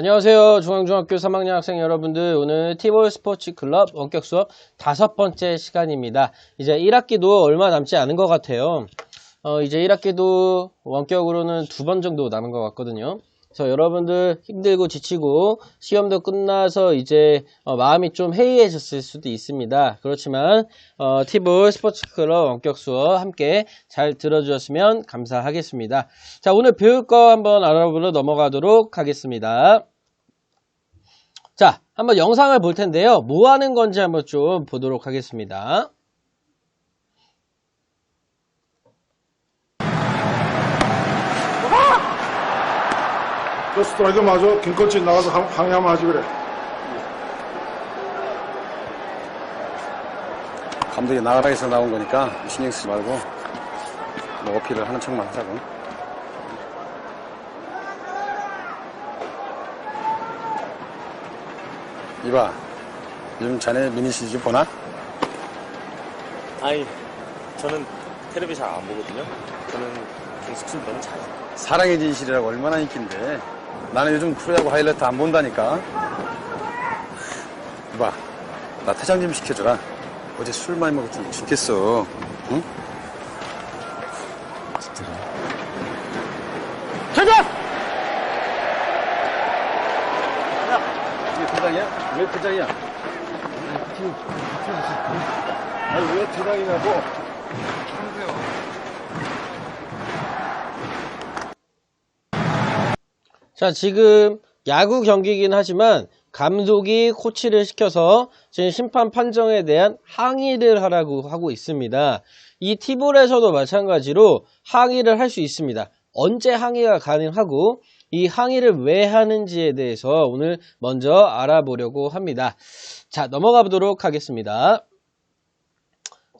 안녕하세요. 중앙중학교 3학년 학생 여러분들. 오늘 티볼 스포츠 클럽 원격 수업 다섯 번째 시간입니다. 이제 1학기도 얼마 남지 않은 것 같아요. 어, 이제 1학기도 원격으로는 두 번 정도 남은 것 같거든요. 그래서 여러분들 힘들고 지치고 시험도 끝나서 이제 어, 마음이 좀 해이해졌을 수도 있습니다. 그렇지만 어, 티볼 스포츠 클럽 원격 수업 함께 잘 들어주셨으면 감사하겠습니다. 자 오늘 배울 거 한번 알아보러 넘어가도록 하겠습니다. 자 한번 영상을 볼 텐데요. 뭐 하는 건지 한번 좀 보도록 하겠습니다. 그 스트라이크 마저 김코치 나가서 항- 항의하면 하지 그래. 감독이 나가라 해서 나온 거니까 신경 쓰지 말고 뭐 어필을 하는 척만 하자고. 이봐, 요즘 자네 미니 시리즈 보나? 아니, 저는 텔레비 잘안 보거든요. 저는 경숙순 너무 잘해요. 사랑의 진실이라고 얼마나 인기인데 나는 요즘 프로야구 하이라이트 안 본다니까. 이봐, 나 퇴장 좀 시켜줘라. 어제 술 많이 먹었더니 죽겠어. 응? 이게 퇴장이야? 왜 퇴장이야? 아니, 왜 퇴장이냐고. 자, 지금 야구 경기이긴 하지만 감독이 코치를 시켜서 지금 심판 판정에 대한 항의를 하라고 하고 있습니다. 이 티볼에서도 마찬가지로 항의를 할 수 있습니다. 언제 항의가 가능하고 이 항의를 왜 하는지에 대해서 오늘 먼저 알아보려고 합니다. 자, 넘어가 보도록 하겠습니다.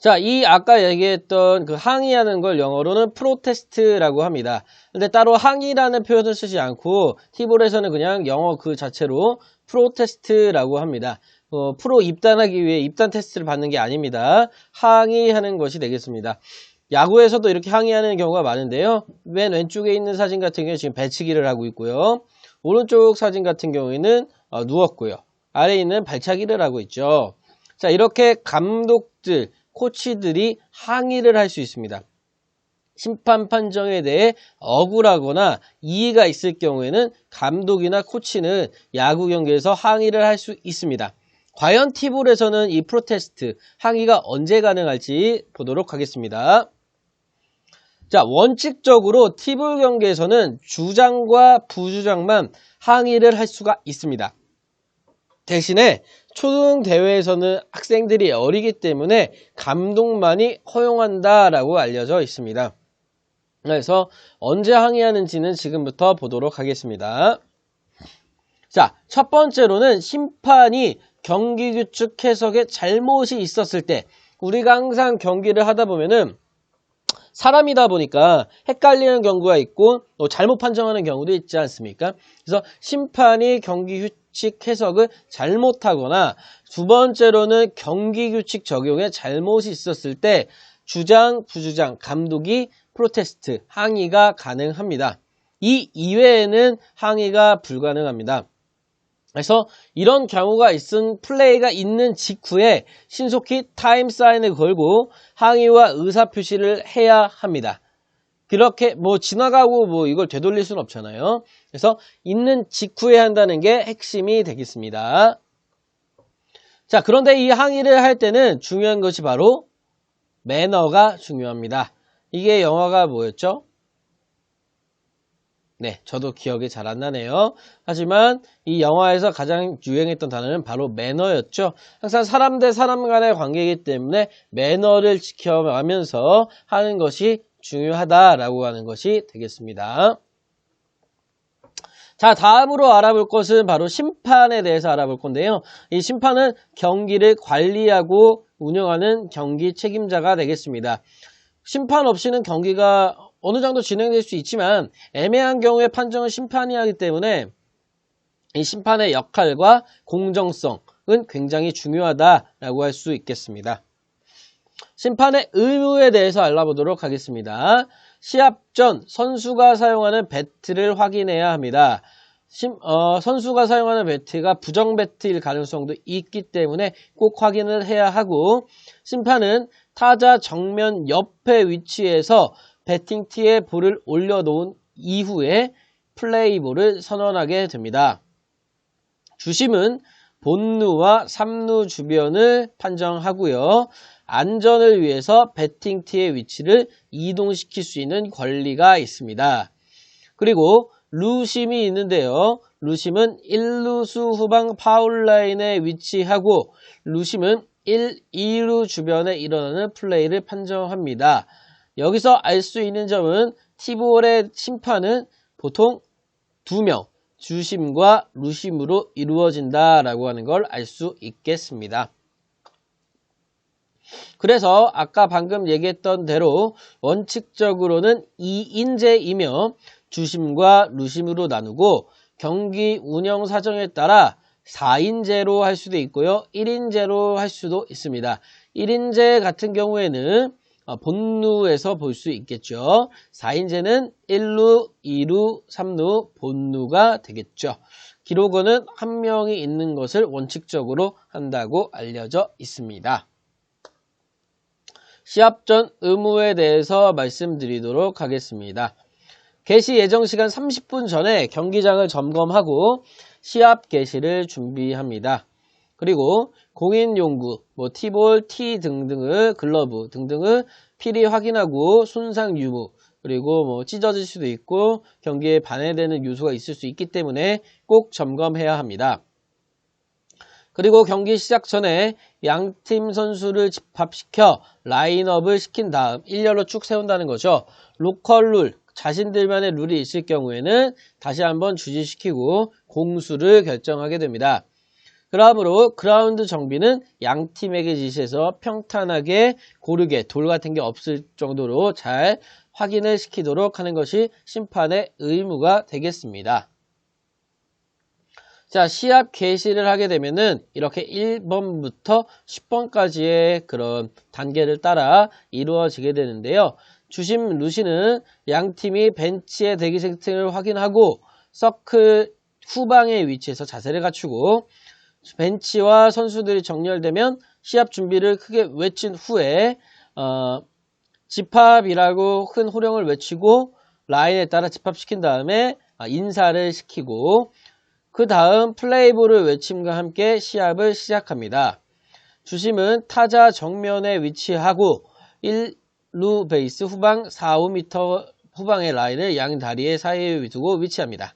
자, 이 아까 얘기했던 그 항의하는 걸 영어로는 프로테스트라고 합니다. 근데 따로 항의라는 표현을 쓰지 않고 티볼에서는 그냥 영어 그 자체로 프로테스트라고 합니다. 어, 프로 입단하기 위해 입단 테스트를 받는 게 아닙니다. 항의하는 것이 되겠습니다. 야구에서도 이렇게 항의하는 경우가 많은데요. 맨 왼쪽에 있는 사진 같은 경우에 지금 배치기를 하고 있고요. 오른쪽 사진 같은 경우에는 어, 누웠고요. 아래에 있는 발차기를 하고 있죠. 자, 이렇게 감독들, 코치들이 항의를 할 수 있습니다. 심판 판정에 대해 억울하거나 이의가 있을 경우에는 감독이나 코치는 야구 경기에서 항의를 할 수 있습니다. 과연 티볼에서는 이 프로테스트 항의가 언제 가능할지 보도록 하겠습니다. 자, 원칙적으로 티볼 경기에서는 주장과 부주장만 항의를 할 수가 있습니다. 대신에 초등 대회에서는 학생들이 어리기 때문에 감독만이 허용한다라고 알려져 있습니다. 그래서 언제 항의하는지는 지금부터 보도록 하겠습니다. 자, 첫 번째로는 심판이 경기 규칙 해석에 잘못이 있었을 때 우리가 항상 경기를 하다 보면은 사람이다 보니까 헷갈리는 경우가 있고 또 잘못 판정하는 경우도 있지 않습니까? 그래서 심판이 경기 규칙 해석을 잘못하거나 두 번째로는 경기 규칙 적용에 잘못이 있었을 때 주장, 부주장, 감독이 프로테스트, 항의가 가능합니다. 이 이외에는 항의가 불가능합니다. 그래서 이런 경우가 있은 플레이가 있는 직후에 신속히 타임 사인을 걸고 항의와 의사 표시를 해야 합니다. 그렇게 뭐 지나가고 뭐 이걸 되돌릴 수는 없잖아요. 그래서 있는 직후에 한다는 게 핵심이 되겠습니다. 자, 그런데 이 항의를 할 때는 중요한 것이 바로 매너가 중요합니다. 이게 영화가 뭐였죠? 네, 저도 기억이 잘 안 나네요. 하지만 이 영화에서 가장 유행했던 단어는 바로 매너였죠. 항상 사람 대 사람 간의 관계이기 때문에 매너를 지켜가면서 하는 것이 중요하다라고 하는 것이 되겠습니다. 자, 다음으로 알아볼 것은 바로 심판에 대해서 알아볼 건데요. 이 심판은 경기를 관리하고 운영하는 경기 책임자가 되겠습니다. 심판 없이는 경기가 어느 정도 진행될 수 있지만 애매한 경우에 판정은 심판이 하기 때문에 이 심판의 역할과 공정성은 굉장히 중요하다라고 할 수 있겠습니다. 심판의 의무에 대해서 알아보도록 하겠습니다. 시합 전 선수가 사용하는 배트를 확인해야 합니다. 심- 어, 선수가 사용하는 배트가 부정 배트일 가능성도 있기 때문에 꼭 확인을 해야 하고 심판은 타자 정면 옆에 위치해서 배팅티에 볼을 올려놓은 이후에 플레이볼을 선언하게 됩니다. 주심은 본루와 삼루 주변을 판정하고요. 안전을 위해서 배팅티의 위치를 이동시킬 수 있는 권리가 있습니다. 그리고 루심이 있는데요. 루심은 1루수 후방 파울라인에 위치하고 루심은 1, 2루 주변에 일어나는 플레이를 판정합니다. 여기서 알 수 있는 점은 티볼의 심판은 보통 2명, 주심과 루심으로 이루어진다라고 하는 걸 알 수 있겠습니다. 그래서 아까 방금 얘기했던 대로 원칙적으로는 2인제이며 주심과 루심으로 나누고 경기 운영 사정에 따라 4인제로 할 수도 있고요. 1인제로 할 수도 있습니다. 1인제 같은 경우에는 어, 본루에서 볼 수 있겠죠. 4인제는 1루, 2루, 3루 본루가 되겠죠. 기록원은 한 명이 있는 것을 원칙적으로 한다고 알려져 있습니다. 시합 전 의무에 대해서 말씀드리도록 하겠습니다. 개시 예정 시간 30분 전에 경기장을 점검하고 시합 개시를 준비합니다. 그리고 공인용구, 뭐 티볼, 티 등등을 글러브 등등을 필히 확인하고 손상 유무 그리고 뭐 찢어질 수도 있고 경기에 반해되는 요소가 있을 수 있기 때문에 꼭 점검해야 합니다. 그리고 경기 시작 전에 양팀 선수를 집합시켜 라인업을 시킨 다음 일렬로 쭉 세운다는 거죠. 로컬 룰, 자신들만의 룰이 있을 경우에는 다시 한번 주지시키고 공수를 결정하게 됩니다. 그러므로 그라운드 정비는 양 팀에게 지시해서 평탄하게 고르게 돌 같은 게 없을 정도로 잘 확인을 시키도록 하는 것이 심판의 의무가 되겠습니다. 자, 시합 개시를 하게 되면은 이렇게 1번부터 10번까지의 그런 단계를 따라 이루어지게 되는데요. 주심 루시는 양 팀이 벤치의 대기 상태를 확인하고 서클 후방의 위치에서 자세를 갖추고 벤치와 선수들이 정렬되면 시합 준비를 크게 외친 후에 어, 집합이라고 큰 호령을 외치고 라인에 따라 집합시킨 다음에 아, 인사를 시키고 그 다음 플레이볼을 외침과 함께 시합을 시작합니다. 주심은 타자 정면에 위치하고 1루 베이스 후방 4, 5m 후방의 라인을 양 다리의 사이에 두고 위치합니다.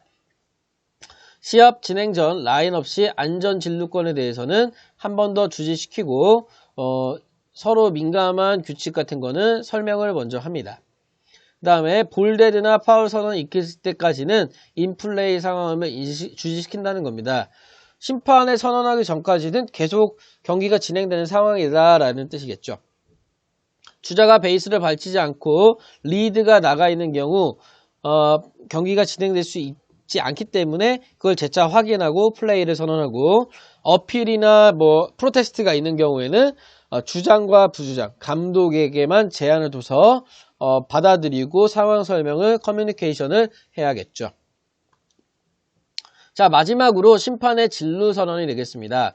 시합 진행 전 라인 없이 안전 진루권에 대해서는 한 번 더 주지시키고 어, 서로 민감한 규칙 같은 거는 설명을 먼저 합니다. 그 다음에 볼데드나 파울 선언 있을 때까지는 인플레이 상황을 주지시킨다는 겁니다. 심판에 선언하기 전까지는 계속 경기가 진행되는 상황이다라는 뜻이겠죠. 주자가 베이스를 밟히지 않고 리드가 나가 있는 경우 어, 경기가 진행될 수 있 지 않기 때문에 그걸 재차 확인하고 플레이를 선언하고 어필이나 뭐 프로테스트가 있는 경우에는 어, 주장과 부주장, 감독에게만 제한을 둬서 어, 받아들이고 상황 설명을 커뮤니케이션을 해야겠죠. 자 마지막으로 심판의 진루 선언이 되겠습니다.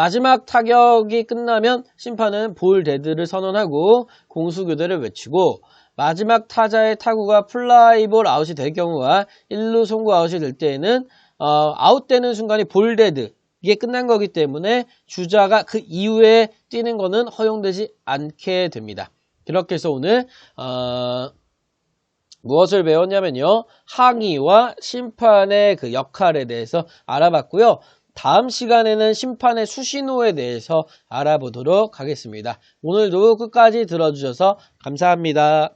마지막 타격이 끝나면 심판은 볼 데드를 선언하고 공수 교대를 외치고 마지막 타자의 타구가 플라이볼 아웃이 될 경우와 1루 송구 아웃이 될 때에는 어, 아웃되는 순간이 볼 데드 이게 끝난 거기 때문에 주자가 그 이후에 뛰는 거는 허용되지 않게 됩니다. 그렇게 해서 오늘 어, 무엇을 배웠냐면요. 항의와 심판의 그 역할에 대해서 알아봤고요. 다음 시간에는 심판의 수신호에 대해서 알아보도록 하겠습니다. 오늘도 끝까지 들어주셔서 감사합니다.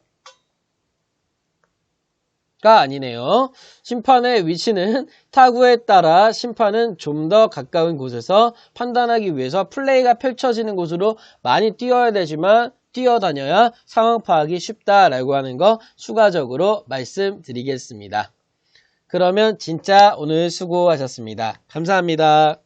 가 아니네요. 심판의 위치는 타구에 따라 심판은 좀 더 가까운 곳에서 판단하기 위해서 플레이가 펼쳐지는 곳으로 많이 뛰어야 되지만 뛰어다녀야 상황 파악이 쉽다라고 하는 거 추가적으로 말씀드리겠습니다. 그러면 진짜 오늘 수고하셨습니다. 감사합니다.